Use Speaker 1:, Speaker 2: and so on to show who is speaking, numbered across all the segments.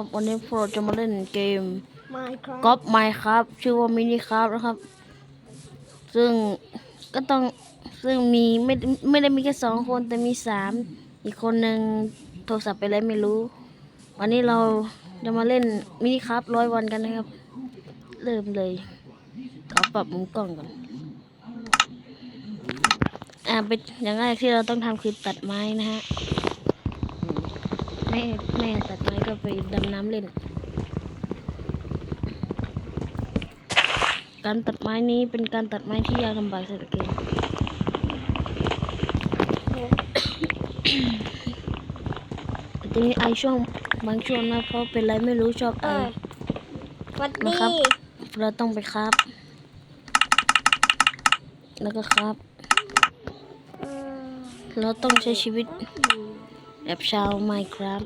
Speaker 1: นะครับ วันนี้พวกเราจะมาเล่นเกม
Speaker 2: ไม่ครับ
Speaker 1: ก๊อปไมครับชื่อว่ามินิครับนะครับ ซึ่งก็ต้องซึ่งมีไม่ไม่ได้มีแค่สองคนแต่มีสามอีกคนหนึ่งโทรศัพท์ไปแล้วไม่รู้ วันนี้เราจะมาเล่นมินิครับร้อยวันกันนะครับ เริ่มเลยขอปรับมุมกล้องก่อนอ่าเป็นอย่างแรกที่เราต้องทำคือตัดไม้นะฮะ อืมไม่ไม่ตัดไม้ก็ไปดำน้ำเล่น การตัดไม้นี้เป็นการตัดไม้ที่ยากลำบากสุดเกินจะมีไอช่วงบางช่วงนะเพราะเป็นไรไม่รู้ชอบ
Speaker 2: เอ
Speaker 1: ไอ
Speaker 2: อสวัส
Speaker 1: นะ
Speaker 2: ดี
Speaker 1: ครับเราต้องไปครับ แล้วก็ครับ
Speaker 2: เออ
Speaker 1: เราต้องใช้ชีวิต แบบชาวไมครับ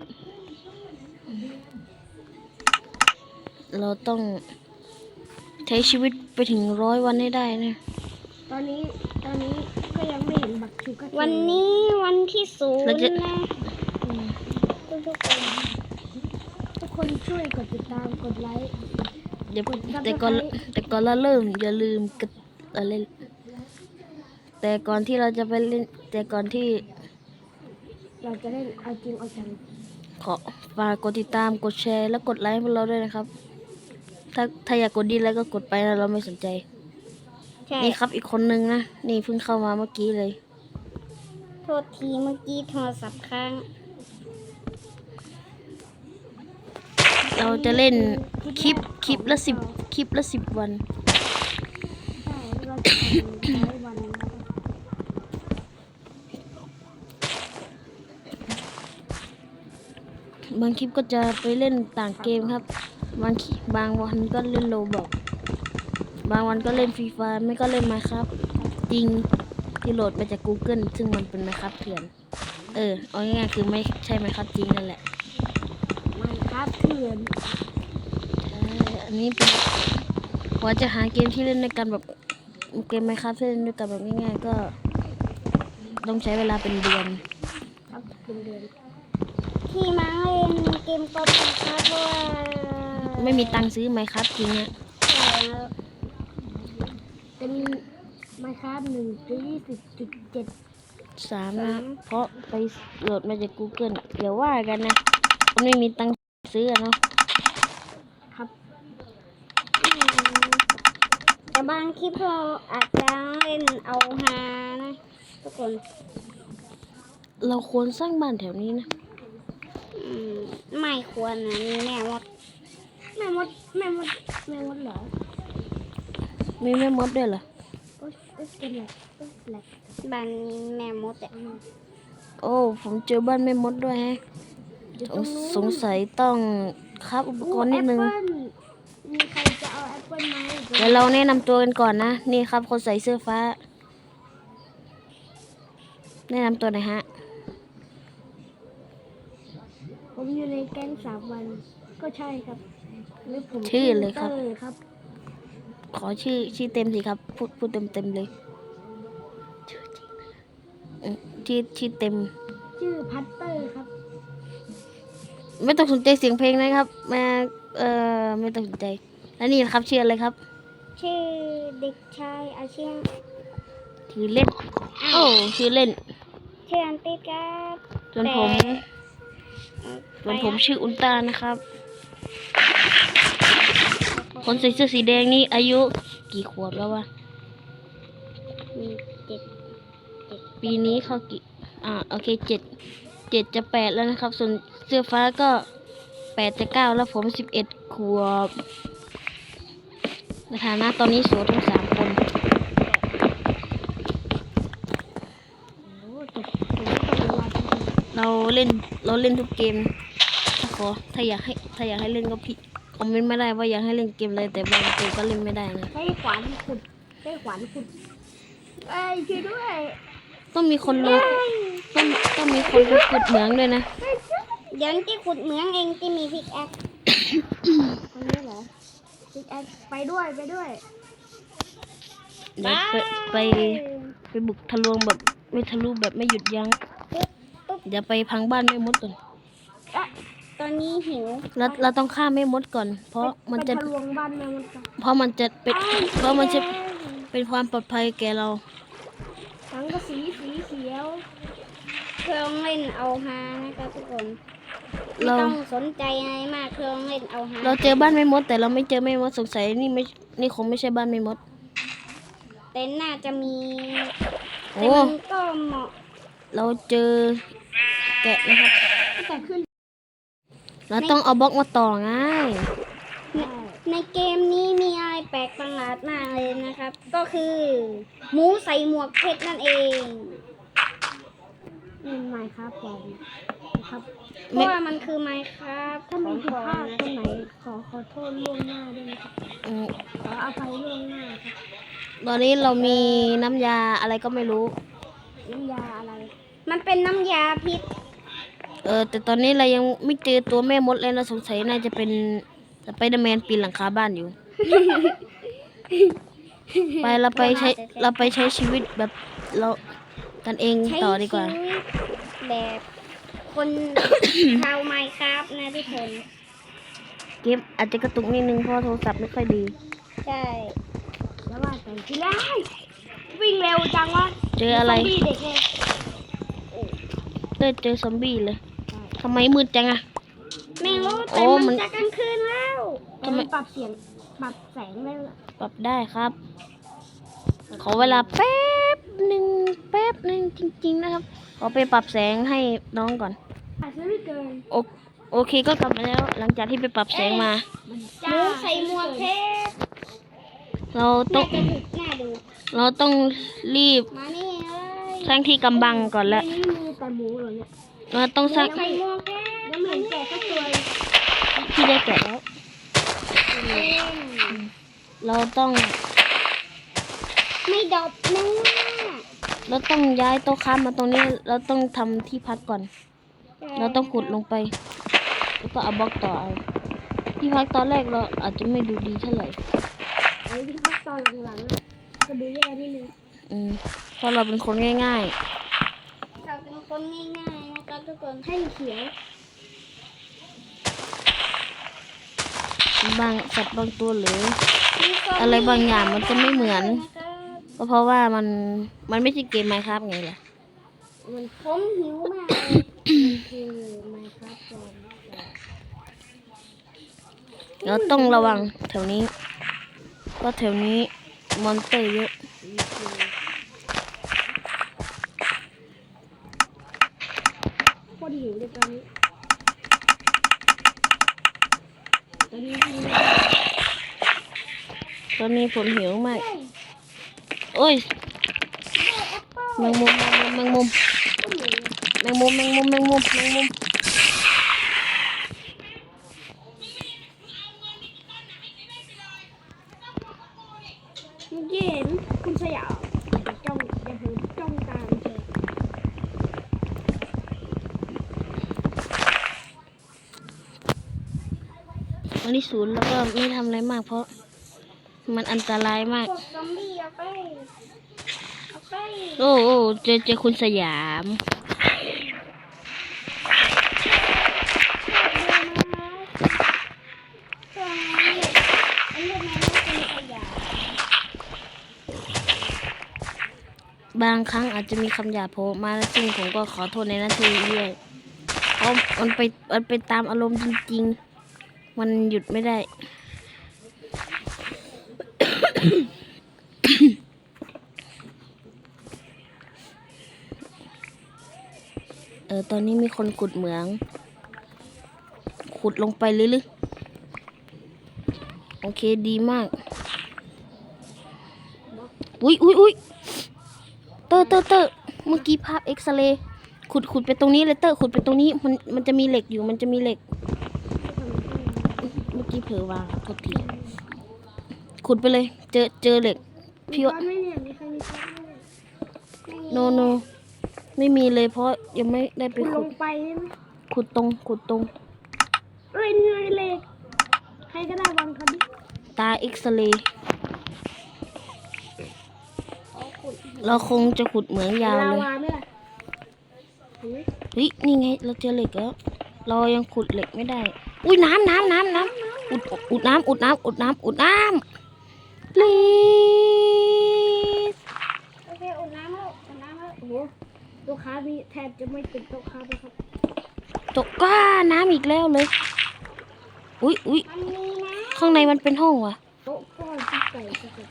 Speaker 1: เราต้องใช้ชีวิตไปถึงร้อยวันให้ได้นะ
Speaker 2: ตอนนี้ตอนนี้ก็ยังไม่เห็นบักชูกัวันนี้วันที่ศูน
Speaker 1: เรา
Speaker 2: ย์
Speaker 1: จะ
Speaker 2: นะทุกทุกคนทุกคนช่วยกดติดตามกดไลค์
Speaker 1: เดี๋ยวแต่ก่อนแต่ก่อนเราเริ่มอย่าลืมกดอะไรแต่ก่อนที่เราจะไปเล่นแต่ก่อนที่
Speaker 2: เราจะเล่นเอาจริงเอาจัง
Speaker 1: ขอฝากกดติดตามกดแชร์และกดไลค์พวกเราด้วยนะครับ ถ้าถ้าอยากกดดีแล้วก็กดไปนะเราไม่สนใจ
Speaker 2: ใช่
Speaker 1: นี่ครับอีกคนนึงนะ นี่เพิ่งเข้ามาเมื่อกี้เลย
Speaker 2: โทษทีเมื่อกี้โทรศัพท์ค้าง
Speaker 1: เราจะเล่นคลิปคลิปละสิบคลิปละสิบวัน
Speaker 2: ใช่เราจะทำร้อยวันนะครั บ
Speaker 1: บางคลิปก็จะไปเล่นต่างเกมครับ บางคลิปบางวันก็เล่นโลบอกบางวันก็เล่นฟรีไฟไม่ก็เล่นมาครับ จริงที่โหลดมาจาก Google ซึ่งมันเป็นไมครับเถื่อน เออเอาง่ายๆคือไม่ใช่ไมครับจริงนั่นแหละ
Speaker 2: ไม่ครับเถื่อน
Speaker 1: ใช่อันนี้เป็นกว่าจะหาเกมที่เล่นด้วยกันแบบเกมไมครับที่เล่นด้วยกันแบบง่ายๆก็ ต้องใช้เวลาเป็นเดือน
Speaker 2: ครับเป็นเดือน ที่มาเล่นเกมกอล์ฟนะครับเพราะว่า
Speaker 1: ไม่มีตังค์ซื้อไมครับจริงอะ
Speaker 2: ใช่ครับเป็นไมครับหนึ่งจุดยี่สิบจุดเจ็ด
Speaker 1: สามนะ เพราะไปโหลดมาจาก Google เดี๋ยวว่ากันนะมันไม่มีตังค์ซื้ออะเนาะ
Speaker 2: ครับอืมแต่บางคลิปเราอาจจะเล่นเอาฮานะ ทุกคน
Speaker 1: เราควรสร้างบ้านแถวนี้นะ
Speaker 2: อืม ไม่ควรนะมีแม่มดแม่มดแม่มดแม่มดเหรอ
Speaker 1: มีแม่มดด้วยเหรอ
Speaker 2: โอ๊ยเอ๊ะเป็นไรเอ๊ะแหลกบ้านมีแม่มดอะ
Speaker 1: โอ้ผมเจอบ้านแม่มดด้วยแฮะ
Speaker 2: อยู่
Speaker 1: ส
Speaker 2: ตรงงนู้น
Speaker 1: สงสัยต้องครับอุปกรณ์นิดนึง
Speaker 2: แอปเปิ้ลมีใครจะเอาแอปเปิ้ลไหม
Speaker 1: เดี๋ยวเราแนะนำตัวกันก่อนนะ นี่ครับคนใส่เสื้อฟ้า แนะนำตัวหน่อยฮะ
Speaker 2: ผมอยู่ในแก๊งสามวัน ก็ใช่ครับหรือผม
Speaker 1: ชื่อเลยครับ
Speaker 2: ตอครับ
Speaker 1: ขอชื่อชื่อเต็มสิครับ พูดพูดเต็มเต็มๆเลยอืมชื่อชื่อเต็ม
Speaker 2: ชื่อพัตเตอร์ครับ
Speaker 1: ไม่ต้องสนใจเสียงเพลงนะครับมาเอ่อไม่ต้องสนใจ แล้วนี่ครับชื่ออะไรครับ
Speaker 2: ชื่อเด็กชายอาเชียง
Speaker 1: ชื่อเล่น โอ้ชื่อเล่น
Speaker 2: ชื่ออันติดครับ
Speaker 1: ส่วนผม ส่วนผมชื่ออุลตร้านะครับ คนใส่เสื้อสีแดงนี่อายุกี่ขวบแล้ววะ
Speaker 2: เจ็ด
Speaker 1: ปีนี้เขากี่ อ่า โอเคเจ็ดเจ็ดจะแปดแล้วนะครับ ส่วนเสื้อฟ้าก็แปดจะเก้าแล้วผมสิบเอ็ดขวบในฐานะตอนนี้โสดทั้งสามคน
Speaker 2: โอ้เจ็ดผมก็ต้องรอจริง
Speaker 1: เราเล่นเราเล่นทุกเกม ถ้าขอถ้าอยากให้ถ้าอยากให้เล่นก็พี่คอมเมนต์ไม่ได้ว่าอยากให้เล่นเกมอะไรแต่บางเกมก็เล่นไม่ได้นะ
Speaker 2: ๆใช้ขวานขุดใช้ขวานขุดเอ้ยช่วยด้วย
Speaker 1: ต้องมีคนรู้ต้องต้องมีคนรู้ขุดเหมืองด้วยนะ
Speaker 2: เดี๋ยวที่ขุดเหมืองเองที่มีพิกแอคคนนี้เหรอพิกแอคไปด้วยไปด้วย
Speaker 1: เดี๋ยวไปไปไปบุกทะลวงแบบไม่ทะลุแบบไม่หยุดยัง้ง
Speaker 2: ปึ๊บปึ๊บ
Speaker 1: เดี๋ยวไปพังบ้านไม่มดก่อน
Speaker 2: เอ๊ะตอนนี้หิว
Speaker 1: เราเราต้องฆ่าแม่มดก่อน เพราะมันจะ
Speaker 2: ไปทะลวงบ้านแม่มดก่อน
Speaker 1: เพราะมันจะเป็นเพราะมันจะเป็นความปลอดภัยแก่เรา
Speaker 2: ทั้งก็สีสีเขียว เครื่องเล่นเอาฮานะครับทุกคนไม่
Speaker 1: เรา
Speaker 2: ต้องสนใจอะไรมากเครื่องเล่นเอาฮา
Speaker 1: เราเจอบ้านแม่มด แต่เราไม่เจอแม่มดสงสัยนี่ไม่นี่คงไม่ใช่บ้านแม่มด
Speaker 2: แต่น่าจะมี
Speaker 1: โอ้
Speaker 2: แต่มันก็เหมาะ
Speaker 1: เราเจอ แกะนะครับ
Speaker 2: แต่ขึ้น
Speaker 1: เราต้องเอาบล็อกมาต่อง่าย
Speaker 2: ในในเกมนี้มีอะไรแปลกประหลาดมากเลยนะครับ ก็คือหมูใส่หมวกเพชรนั่นเองนี่ไมค์ครับผมนะครับเพ
Speaker 1: ไม่
Speaker 2: ราะว่ามันคือไมค์ครับถ้ามีผิดพลาดตรงไหนขอขอโทษล่วงหน้าด้วยนะครับ
Speaker 1: อืม
Speaker 2: ขออภัยล่วงหน้าครับ
Speaker 1: ตอนนี้เรามีน้ำยาอะไรก็ไม่รู้
Speaker 2: น้ำยาอะไร มันเป็นน้ำยาพิษ
Speaker 1: เออแต่ตอนนี้เรายังไม่เจอตัวแม่มดเลยนะสงสัยน่าจะเป็นสไปเดอร์แมนปีนหลังคาบ้านอยู่ ไปเราไปใช้เราไปใช้ชีวิตแบบเรากันเอง
Speaker 2: ใช้
Speaker 1: ต่อดีกว่า
Speaker 2: ชีวิตแบบคนชาวไมค์ครับนะทุกคน
Speaker 1: เกมอาจจะกระตุกนิดนึงเพราะโทรศัพท์ไม่ค่อยดี
Speaker 2: ใช่แล้วว่าแต่ที่ได้วิ่งเร็วจังวะ
Speaker 1: เจออะไร
Speaker 2: ซมบี้เด็กเลย
Speaker 1: เต้ยเจอซอมบี้เลย ทำไมมืดจังอะ
Speaker 2: ไม่รู้
Speaker 1: โอ้
Speaker 2: แต่
Speaker 1: มั
Speaker 2: มันนจะกลางคืนแล้ว
Speaker 1: ทำไม
Speaker 2: ปรับเสียงปรับแสงได้แล้ว
Speaker 1: ปรับได้ครับ ขอเวลาแป๊บหนึ่งแป๊บหนึ่งจริง ๆ นะครับ ขอไปปรับแสงให้น้องก่อน
Speaker 2: อาจจะไม่เกิน
Speaker 1: โอโอเคก็กลับมาแล้ว หลังจากที่ไปปรับแสงมา
Speaker 2: หมูใส่หมวกเพชร
Speaker 1: เราต้อ
Speaker 2: น่างจะถูกน่าดู
Speaker 1: เราต้องรีบ
Speaker 2: มานี่เลย
Speaker 1: สร้างที่กำบังก่อนแล้ว
Speaker 2: นี่มีแต่หมูเหรอเนี่ย
Speaker 1: เราต้องสร้าง
Speaker 2: ใส่หมวกเพชรยังไม่เห็นแก่สักตัวเลย
Speaker 1: ที่ได้แกะแล้ว เราต้อง
Speaker 2: ไม่ดบนะ
Speaker 1: เราต้องย้ายโต๊ะค้ามาตรงนี้ เราต้องทำที่พักก่อน เราต้องขุดลงไปแล้วก็เอาบล็อกต่อเอาที่พักตอนแรกเราอาจจะไม่ดูดีเท่าไหร่
Speaker 2: ไอ้ที่พักตอนหลังๆอะก็ดูแย่นิดนึง
Speaker 1: อืมเพราะเราเป็นคนง่าย
Speaker 2: เราเป็นคนง่ายๆนะ ครับทุกคนให้เขียว
Speaker 1: ๆบางสัตว์บางตัวหรือ
Speaker 2: มีคน
Speaker 1: อะไรบางอย่างมันจะไม่เหมือน
Speaker 2: นะครับ
Speaker 1: ก็เพราะว่ามันมันไม่ใช่เกมไมครับไงล่ะ
Speaker 2: มันผมหิวมากเลยมันคือไมครับผม
Speaker 1: เราต้องระวังแถวนี้เพราะแถวนี้มอนสเตอร์เยอะ
Speaker 2: โค ตรหิวเลยตอนนี้ตอนนี้กิน
Speaker 1: ตอนนี้ผลหิวมากโอ้ยแมงมุมแมงมุมแมงมุมแมงมุมแมงมุมแมงมุม
Speaker 2: เมื่อกี้เห็นคุณสยามจ้องอย่าเพิ่งจ้องตามเธอ
Speaker 1: วันที่ ศูนย์แล้วก็ไม่ทำอะไรมากเพราะมันอันตรายมาก
Speaker 2: พวกซอมบี้เอาไปเอาไป
Speaker 1: โอ้โอ้เจอเจอคุณสยามบางครั้งอาจจะมีคำหยาบโผล่มาแล้วซึ่งผมก็ขอโทษในหนาทีด้วยเพราะมันไปมันไปตามอารมณ์จริงๆ มันหยุดไม่ได้ เออ ตอนนี้มีคนขุดเหมือง ขุดลงไปเลยหรือโอเคดีมาก อุ้ยอุ้ยอุ้ยเตอร์เตอร์เตอร์เมื่อกี้ภาพเอ็กซเรย์ขุดขุดไปตรงนี้เลยเตอร์ขุดไปตรงนี้ มันมันจะมีเหล็กอยู่มันจะมีเหล็ก เมื่เผลอวางโทษทีขุดไปเลย เจอเจอเหล็กพี่ว่า
Speaker 2: ไม่เนี่ยมีใครมีช้อนไหม
Speaker 1: โนโนไม่มีเลยเพราะยังไม่ได้ไป
Speaker 2: คุณล
Speaker 1: ขุด
Speaker 2: งไปได้ไหม
Speaker 1: ขุดตรงขุดตรง
Speaker 2: เอ้ยเหนื่อยเลยใครก็ได้วางครับดิ
Speaker 1: ตาเอ็กซเรย์
Speaker 2: อ๋อขุด
Speaker 1: เราคงจะขุดเหมืองยาว
Speaker 2: ลา
Speaker 1: เลย
Speaker 2: วาไหมล่ะเห็นไหม
Speaker 1: เฮ้ยนี่ไง เราเจอเหล็กแล้ว เรายังขุดเหล็กไม่ได้ อุ้ยน้ำน้ำน้ำน้ำ อุดอุดน้ำอุดน้ำอุดน้ำอุดน้ำ please
Speaker 2: โอเคอุ่นน้ำแล้วอุ่นน้ำแล้วโอ้โหลูกค้ามีแทบจะไม่ติดโต๊ะค้าเลยครับ
Speaker 1: ตกก้าน้ำอีกแล้วเลย อุ้ยอุ้ย
Speaker 2: มันมีนะ
Speaker 1: ข้างในมันเป็นห้องวะ
Speaker 2: โต๊ะก้อนที่ใส่สเก็ต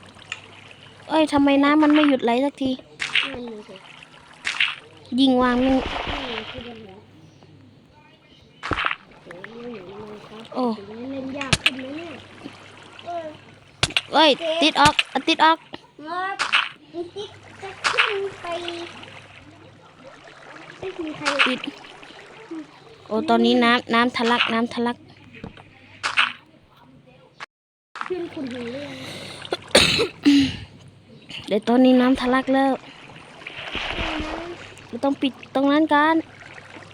Speaker 1: เอ้ยทำไมน้ำมันไม่หยุดไหลสักที
Speaker 2: นั่นเลยสิ
Speaker 1: ยิงวางมัน
Speaker 2: นี่คือมันเหลือโอ้โหนี่เหมือนมันครับ
Speaker 1: โอ้
Speaker 2: เล่นยากขึ้นไหมเนี่ยเออ
Speaker 1: เอ้ย ติดออกอะติดออก
Speaker 2: งอบมีติ๊กจะขึ้นไปไม่มีใคร
Speaker 1: ติด โอ้ตอนนี้น้ำน้ำทะลักน้ำทะลัก
Speaker 2: ขึ้นคุณอยู่เลย
Speaker 1: เดี๋ยวตอนนี้น้ำทะลักแล้วเราต้องปิดตรงนั้นกัน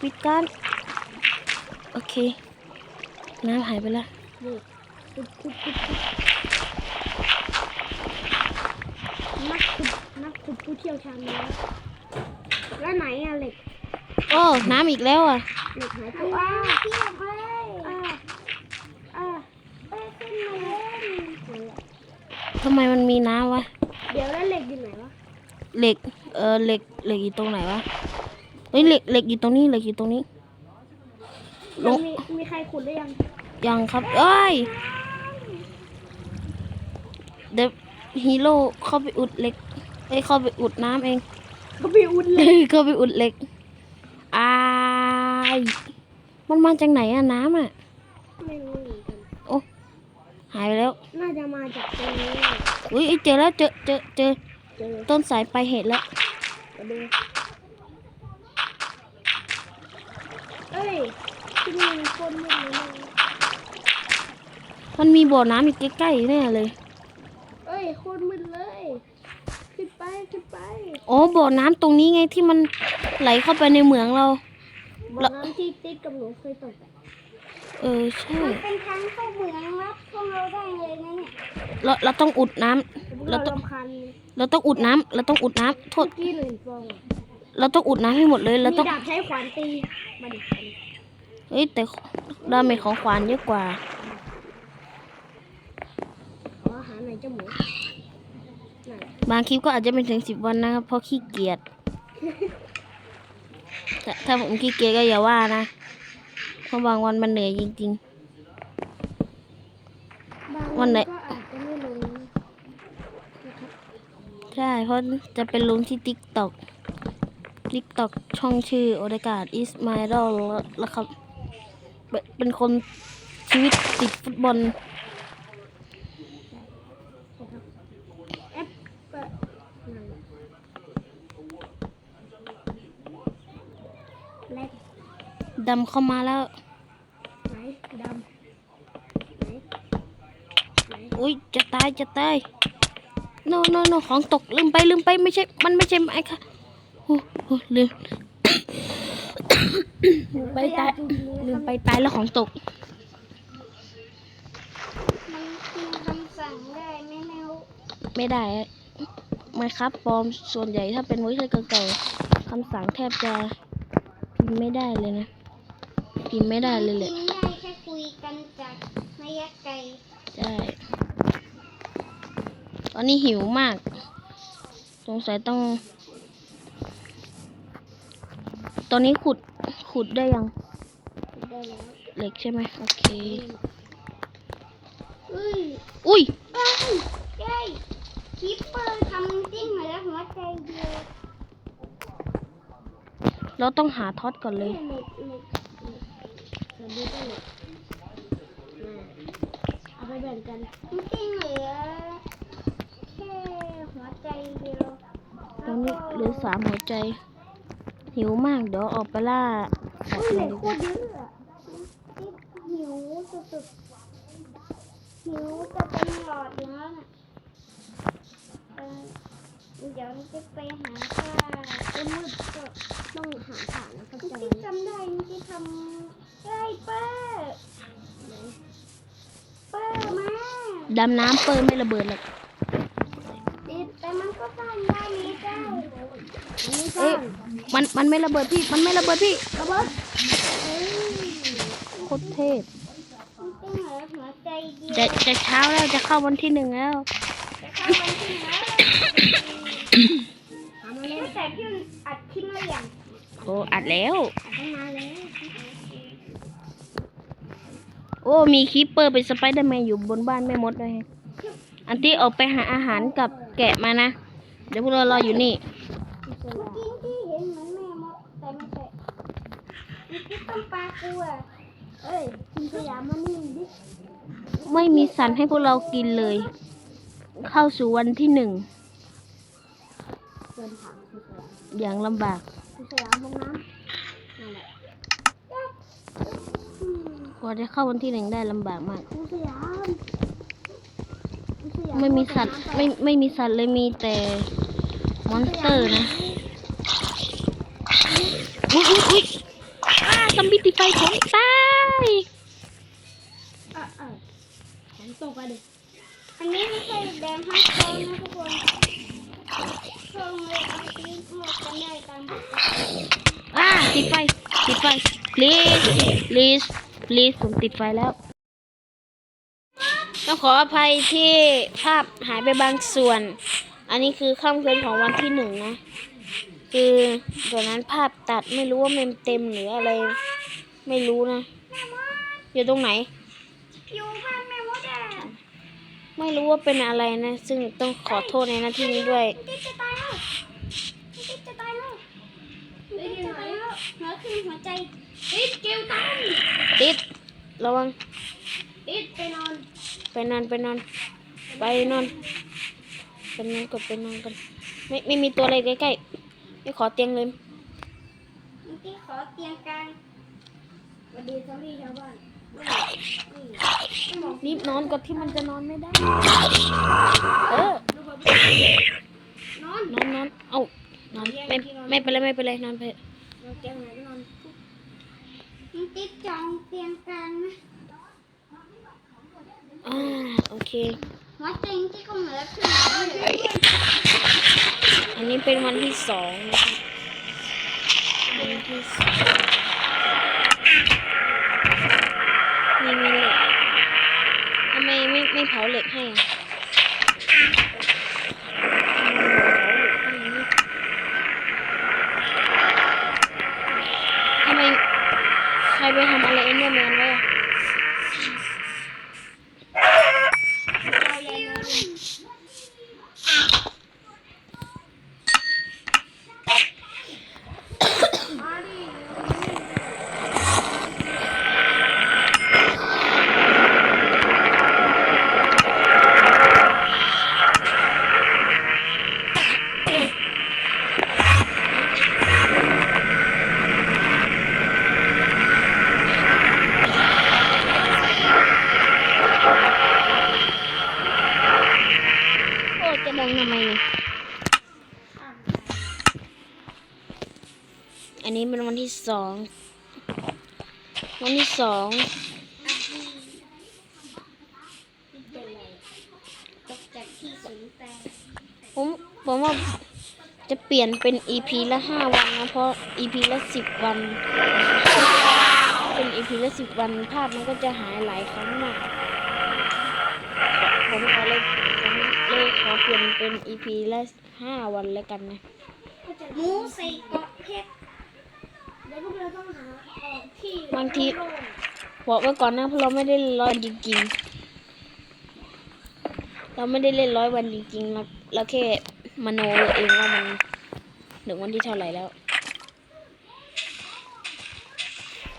Speaker 1: ปิดกัน โอเค น้ำหายไปแล้ว
Speaker 2: นี่ขุดขุดขุดขุดนักขุดนักขุดผู้เชี่ยวชาญแล้วแล้วไหนอะเหล็ก
Speaker 1: โอ้น้ำอีกแล้วอะ
Speaker 2: เหล็กหายไปอ้าวพี่ออกไปอ่าอ่าไปขึ้นมาเล่น
Speaker 1: ทำไมมันมีน้ำวะ
Speaker 2: เดี๋ยวแล้วเหล็กอยู่ไหนวะ
Speaker 1: เหล็กเออเหล็กเหล็กอยู่ตรงไหนวะเฮ้ยเหล็กเหล็กอยู่ตรงนี้เหล็กอยู่ตรงนี้ ลง
Speaker 2: มีมีใครขุดหรือยัง
Speaker 1: ยังครับ เอ้ย เดี๋ยวฮีโร่เข้าไปอุดเหล็กเอ้ยเข้าไปอุดน้ำเอง
Speaker 2: ก็ไปอุดเหล็ก
Speaker 1: เฮ้ยเข้าไปอุดเหล็กอายมันมาจากไหนอะน้ำอะ
Speaker 2: ไม่รู้เหมือนกัน
Speaker 1: โอ้หายไปแล้ว
Speaker 2: น่าจะมาจากตรงนี้
Speaker 1: อุ้ยเอ้ยเจอแล้วเจอเจอเจอ
Speaker 2: เจอ
Speaker 1: ต้นสายไปลายเหตุแล้ว
Speaker 2: มาดูเอ้ย ที่นี่มันคนมืดเลยนะ
Speaker 1: มันมีบ่อน้ำอยู่ใกล้ๆแน่เลย
Speaker 2: เอ้ยโคตรมืดเลย ขึ้นไปขึ้นไป
Speaker 1: อ๋อ บ่อน้ำตรงนี้ไงที่มันไหลเข้าไปในเหมืองเรา
Speaker 2: บอกน้ำที่ติ๊กกับหนูเคยตกอะ
Speaker 1: เออ ใช่
Speaker 2: มันเป็นทางเข้าเหมืองรับพวกเราได้เลยนะเนี่ย
Speaker 1: เราเราต้องอุดน้ำ
Speaker 2: แต่พวก
Speaker 1: แล้
Speaker 2: เรา
Speaker 1: วต้อง
Speaker 2: รำคาญ
Speaker 1: เราต้องอุดน้ำเราต้องอุดน้ำโทษ
Speaker 2: เมื่อกี้หนึ่งฟองอะ
Speaker 1: เราต้องอุดน้ำให้หมดเลย เรา
Speaker 2: มี
Speaker 1: ต้อง
Speaker 2: ดาบใช้ขวานตีมาดิ
Speaker 1: เฮ้ยแต่ดาเมจของขวานเยอะกว่า
Speaker 2: ขออาหารหน่อยเจ้าหมูนั่น
Speaker 1: บางคลิปก็อาจจะเป็นถึงสิบวันนะครับเพราะขี้เกียจแต่ถ้าผมขี้เกียจก็อย่าว่านะเพราะบางวันมันเหนื่อยจริง
Speaker 2: บาง
Speaker 1: วันไหน
Speaker 2: ก็อาจจะไม่ลงนะครับ
Speaker 1: ๆใช่เพราะจะเป็นลงที่ TikTok TikTok ช่องชื่อโอเดกาดอิสมาดอลแล้วครับ เป็นเป็นคนชีวิตติดฟุตบอล
Speaker 2: แอปเปิดนั่นแรก
Speaker 1: ดำเข้ามาแล้ว
Speaker 2: ไหนดำไหนไหน
Speaker 1: อุ้ยจะตายจะตายโนโนโนของตกลืมไปลืมไปไม่ใช่ มันไม่ใช่ไม้ค่ะโอ้โหลืม ลืมไปตายลืมไปตายแล้วของตก
Speaker 2: มันคือคำสั่งได้ไหมแมว
Speaker 1: ไม่ได้ไมครับปลอมส่วนใหญ่ถ้าเป็นเวอร์ชันเก่าๆคำสั่งแทบจะพิมพ์ไม่ได้เลยนะพิมพ์ไม่ได้เลยแหละ
Speaker 2: กินได้แค่คุยกันจากระยะไกล
Speaker 1: ใช่ตอนนี้หิวมาก สงสัยต้อง ตอนนี้ขุด ขุดได้ยัง
Speaker 2: ได้แล้ว
Speaker 1: เหล็กใช่ไหมโอเค
Speaker 2: เอ้ย
Speaker 1: อุ้ย
Speaker 2: เอ้ยเอ้ยคิปเปอร์ทำจิ้งเหรอหัวใจเดียว
Speaker 1: เราต้องหาท็อตก่อนเลย
Speaker 2: เล็กเล็กเล็กเล็กเล็กเอาไปแบ่งกันจิ้งเหลือแค่หัวใจเดียว
Speaker 1: ตอนนี้เหลือสามหัวใจ หิวมากเดี๋ยวออกไปล่า สัต
Speaker 2: อุ้ย
Speaker 1: ว์
Speaker 2: เห
Speaker 1: เล
Speaker 2: ล็
Speaker 1: ย
Speaker 2: ก
Speaker 1: ดี
Speaker 2: โค
Speaker 1: กว่า
Speaker 2: ตรเยอะอะหิวสุดๆหิวจะเป็นหลอดอยู่แล้วน่ะเออเดี๋ยวจะไปหาข้าวก็มืดก็ต้องหาผ่านนะครับจำจำได้ที่ทำได้เปอร์เปอร์มา
Speaker 1: ดำน้ำเปิดไม่ระเบิดหรอก
Speaker 2: ติด แต่มันก็สร้างได้นี่เจ้าอันนี้ส
Speaker 1: เอ้
Speaker 2: ร้ายง
Speaker 1: มันมันไม่ระเบิดพี่ มันไม่ระเบิดพี่
Speaker 2: ระเบิดเอ้ย
Speaker 1: คตรเทพ
Speaker 2: มันเป็นหัวหัวใจเดียว
Speaker 1: จะจะเช้าแล้วจะเข้าวันที่หนึ่งแล้ว
Speaker 2: จะเข้าวันที่ไหนทำมาเล่นแต่พี่มันอัดคลิปมาอย่าง
Speaker 1: โอ้อัดแล้ว
Speaker 2: อัดตั้งนานแล้ว
Speaker 1: โอ้มีคีปเปอร์เป็นสไปเดอร์แมนอยู่บนบ้านแม่มดด้วยฮะ อันที่ออกไปหาอาหารกับแกะมานะ เดี๋ยวพวกเรารออยู่นี่
Speaker 2: เมื่อกี้ที่เห็นเหมือนแม่มดแต่ไม่ใช่เมื่อกี้ต้มปลากูอะเอ้ยกินสยามมานี่ดิ
Speaker 1: ไม่มีสันให้พวกเรากินเลย เข้าสู่วันที่หนึ่ง
Speaker 2: เดินผ่านคือสยาม
Speaker 1: อย่างลำบาก
Speaker 2: คือสยามลงน้ำนั่นแหละ
Speaker 1: กว่าจะเข้าวันที่หนึ่งได้ลำบากมาก
Speaker 2: คือสยาม
Speaker 1: ไม่มีสัตว์ไม่ไม่มีสัตว์เลยมีแต่มอนสเตอร์นะอุ๊ยอุ๊ยอุ๊ยอ้าซอมบี้ติดไฟผมตาย
Speaker 2: เออเออผมตกไปดิอันนี้ไม่ใช่แดงฮักโซนนะทุกคนเพิ่งเลยเอาตีหมดกันได้ตามปกติ
Speaker 1: อ้าติดไฟติดไฟ please please please ผมติดไฟแล้ว ต้องขออภัยที่ภาพหายไปบางส่วน อันนี้คือค่ำคืนของวันที่หนึ่งนะ คือตอนนั้นภาพตัดไม่รู้ว่าเมมเต็มหรืออะไร ไม่รู้นะ อยู่ตรงไหน
Speaker 2: อยู่บ้านแม่มดอะ
Speaker 1: ไม่รู้ว่าเป็นอะไรนะ ซึ่งต้องขอโทษในหน้าที่นี้ด้วย
Speaker 2: ติ๊กจะตายแล้วติ๊กจะตายแล้วติ๊กจะตายแล้วหัวขึ้นหัวใจติ๊กเกลตาย
Speaker 1: ติดระวัง
Speaker 2: ติ๊กไปนอน
Speaker 1: ไปนอนไปนอน ไปนอนไปนอนกดไปนอนกัน ไม่ไม่มีตัวอะไรใกล้ๆไม่ขอเตียงเลย
Speaker 2: ติ๊กขอเตียงกลางสวัสดีซอรี่ชาวบ้านนี่บอก
Speaker 1: รีบนอนก่อนที่มันจะนอนไม่ได้ เออ
Speaker 2: นอน
Speaker 1: นอนนอนเอ้านอนไม่ไม่เป็นไรไม่เป็นไรนอนไป
Speaker 2: นอนเตียงไหนก็นอนมึงติ๊กจองเตียงกลางนะ
Speaker 1: อ่าโอเค
Speaker 2: หัวใจที่ก็เหมือนขึ้น
Speaker 1: อันนี้เป็นวันที่สองนะครับวันที่สองนี่มีเหล็กทำไมไม่ไม่เผาเหล็กให้อะทำไมใครไปทำอะไรเอ็นเดอร์แมนไว้อะ
Speaker 2: เราเลยนอนมาดิ
Speaker 1: โอ้จะดังทำไมเนี่ยอันนี้เป็นวันที่สอง วันที่สอง
Speaker 2: เป็นไรตกจากที่สูงแต่
Speaker 1: ผมผมว่าจะเปลี่ยนเป็น EP ละห้าวันนะ เพราะ EP ละสิบวัน เป็น EP ละสิบวัน ภาพมันก็จะหายหลายครั้งมากผมขอเลยผมเลยขอเปลี่ยนเป็น EP ละห้าวันแล้วกันนะ
Speaker 2: หมูใส่เกาะเพชรเดี๋ยวพวกเราต้องหาออกที่
Speaker 1: บางที
Speaker 2: โล่ง
Speaker 1: บอกไว้ก่อนนะเพราะเราไม่ได้ร้อยจริงๆเราไม่ได้เล่นร้อยวันจริงๆเราเราแค่ มโนเองว่ามันถึงวันที่เท่าไหร่แล้ว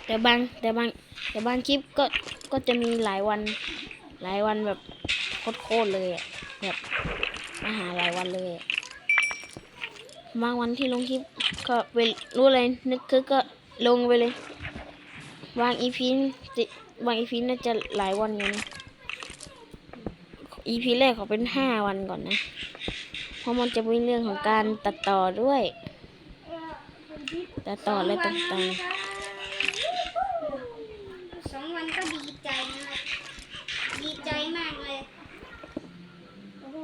Speaker 1: แต่บางแต่บางแต่บางคลิปก็ก็จะมีหลายวัน หลายวันแบบโคตรเลยอะแบบมาหาหลายวันเลยบางวันที่ลงคลิปก็ไปรู้อะไรนึกคือก็ลงไปเลยวางอีพีจะวางอีพีน่าจะหลายวันอยู่นะอีพีแรกขอเป็นห้าวันก่อนนะ เพราะมันจะเป็นเรื่องของการตัดต่อด้วย ตัดต่อและต่าง
Speaker 2: สองวันก็ดีใจนะดีใจมากเลยโอ้โห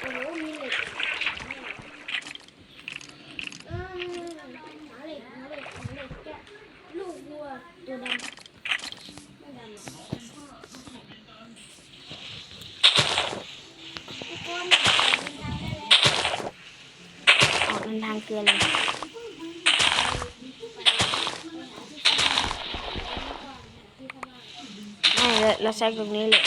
Speaker 2: โอ้โหมีเหล็กเออ ตัวดำไม่ดำหรอกทุกคนเดินทางได้แล้ว
Speaker 1: ออกเดินทางเกลือเลยไม่เลยเราใช้ตรงนี้เลย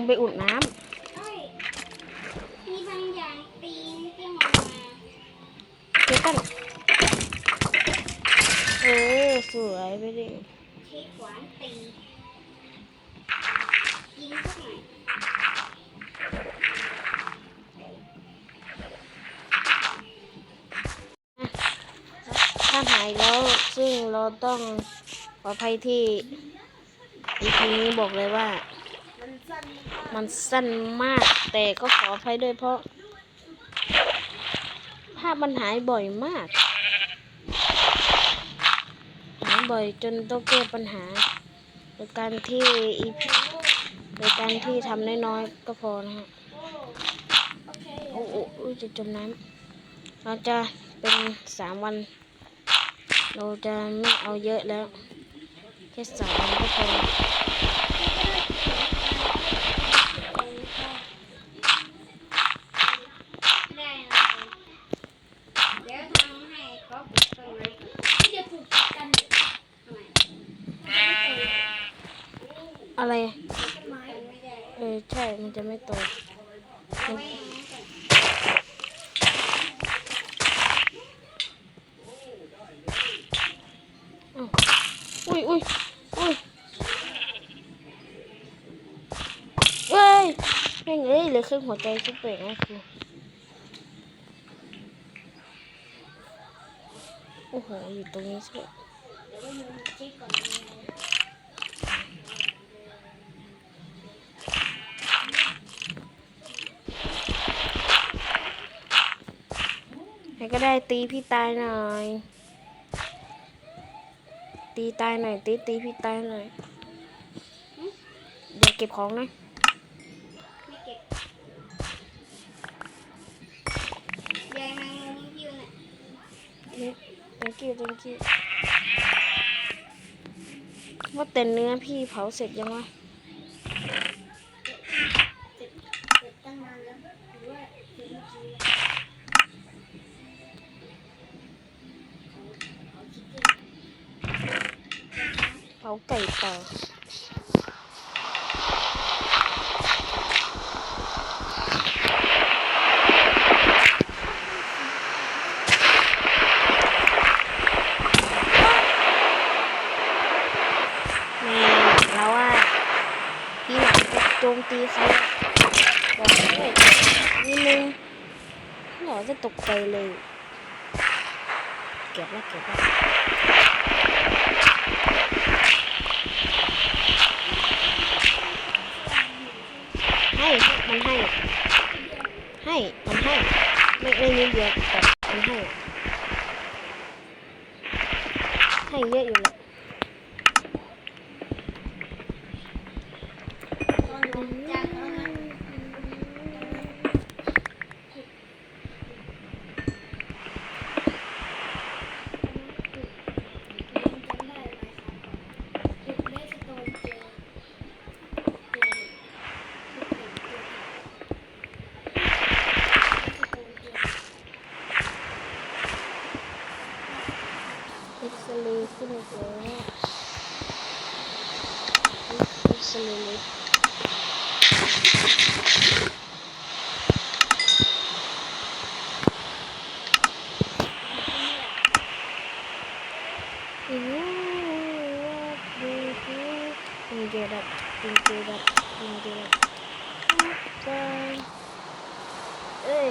Speaker 2: ง
Speaker 1: ไปอุดน้
Speaker 2: เฮ้ยมีบางอย่างตีนเตี้ยงออกมาำ
Speaker 1: เจ๊กันเออสวยไปดิ
Speaker 2: ใช้ขวานตียิงสักหน่อย
Speaker 1: ถ้าหายแล้วซึ่งเราต้องขออภัยที่ EP นี้บอกเลยว่า
Speaker 2: มันสั้นมาก
Speaker 1: แต่ก็ขออภัยด้วยเพราะ ภาพมันหายบ่อยมาก หายบ่อยจนต้องแก้ปัญหา โดยการที่ EP โดยการที่ทำน้อยๆก็พอนะฮะ
Speaker 2: โอ้
Speaker 1: โอ้โอ้จะจมน้ำเราจะเป็นสามวัน เราจะไม่เอาเยอะแล้ว แค่สามวันก็พอ
Speaker 2: ได้เลยเดี๋ยวทำให้ก็ปลูกต้นไม้ที่จะปลูกติดกันเนี่ยทำไมมันจะไม่โต
Speaker 1: อะไร
Speaker 2: ต้นไม้ไม่ได้
Speaker 1: เออ ใช่ มัน จะไม่โต
Speaker 2: เอาไว้อย่างนั้นก่อน
Speaker 1: อ้าวอุ้ยอุ้ยอุ้ยเอ้ยแม่งเอ้ยเหลือครึ่งหัวใจชิบเป่งนะครูโอ้โห อยู่ตรงนี้ใช่
Speaker 2: ค
Speaker 1: รก็ได้ตีพี่ตายหน่อย ตีตายหน่อย ตีตีพี่ตายหน่อยเดี๋ยวเก็บของนะ
Speaker 2: ไม่เก็บยายแมงมุมยืนอะ
Speaker 1: นี่ thank you thank you ว่าแต่เนื้อพี่เผาเสร็จยังวะ
Speaker 2: เผา
Speaker 1: ไก่ต่อ แม่เราว่าพี่หลังจะโจมตีเขาบอกด้วยนิดนึงเราจะตกใจเลย เก็บแล้วเก็บแล้วให้มันให้ ให้ มันให้ ไม่ไม่นิดเดียวแต่มันให้ ให้เยอะอยู่แล้ว
Speaker 2: ตอนหลังจากแล้วนะจำได้ไหมครับเก็บเลสโตนเจอเจอ
Speaker 1: เอ็กซ์ เลขึ้นอีกแล้วทะเลเล็กอืม get up get up get up เอ้ย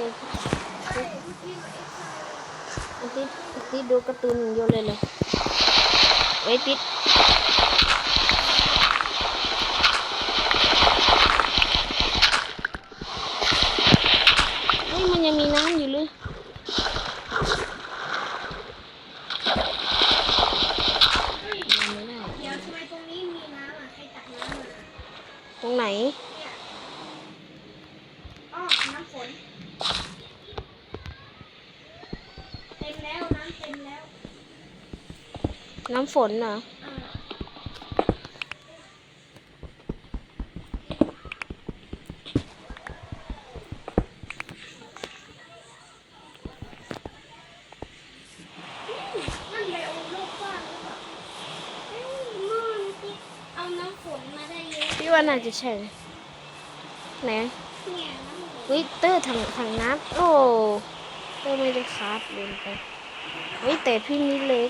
Speaker 1: ติดติ ดูการ์ตูนเยอะเดียวเลยเลยเอ้ยติดเฮ้ยมันยังมีน้ำอยู่หรือ ยังไม่ได้
Speaker 2: เดี๋ยวทำไมตรงนี้มีน้ำอะ ใครตักน้ำมา
Speaker 1: ตรงไหน
Speaker 2: เนี่ยอ๋อน้ำฝน เต็มแล้ว น้ำเต็มแล้ว
Speaker 1: น้ำฝนเหรอ
Speaker 2: อ่านั่นไบโอโลกกว้างหรือเปล่าเอ้ยหม้อนี่ติ๊กเอาน้ำฝนมา ได้เยอะ
Speaker 1: พี่ว่าน่าจะใช่ไหน
Speaker 2: เนี่ยน้ำฝน
Speaker 1: วิเตอร์ถังถังน้ำโอ้เตอร์ไม่ได้คาบลืมไปเฮ้ยแต่พี่นี่เล็ก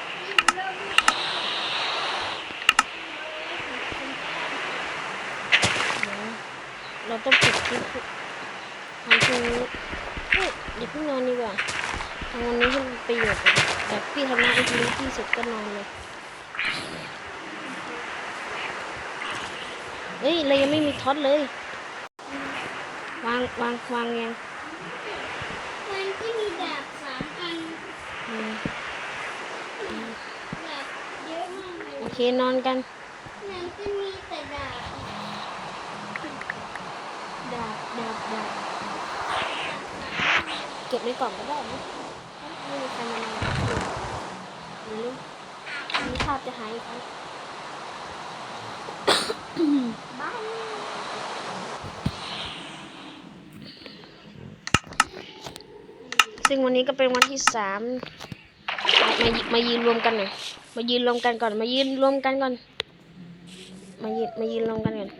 Speaker 1: พี่ทำน้ำอินฟินิตี้เสร็จก็นอนเลยเฮ้ยเรายังไม่มีท็อตเลย วางวางวางยัง
Speaker 2: มันก็มีดาบสามอัน
Speaker 1: อืม
Speaker 2: ดาบเยอะมากเลย
Speaker 1: โอเคนอนกัน
Speaker 2: มันก็มีแต่ดาบ
Speaker 1: ดาบดาบดาบเก็บในกล่องก็ได้นะไม่มีใครมา นอนหรือมีภาพจะหายอีกครั้ง
Speaker 2: บ้า
Speaker 1: ซึ่งวันนี้ก็เป็นวันที่สามมามายืนรวมกันหน่อย มายืนรวมกันก่อน มายืนรวมกันก่อน มายืนมายืนรวมกันก่อน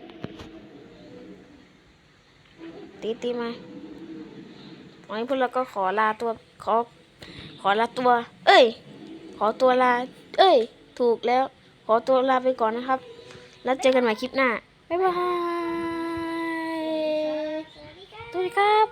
Speaker 1: ตีตีมาวันนี้พวกเราก็ขอลาตัว ขอ ขอลาตัว เอ้ย ขอตัวลา เอ้ย ถูกแล้ว ขอตัวลาไปก่อนนะครับ แล้วเจอกันใหม่คลิปหน้า บ๊ายบายสวัสดีครับ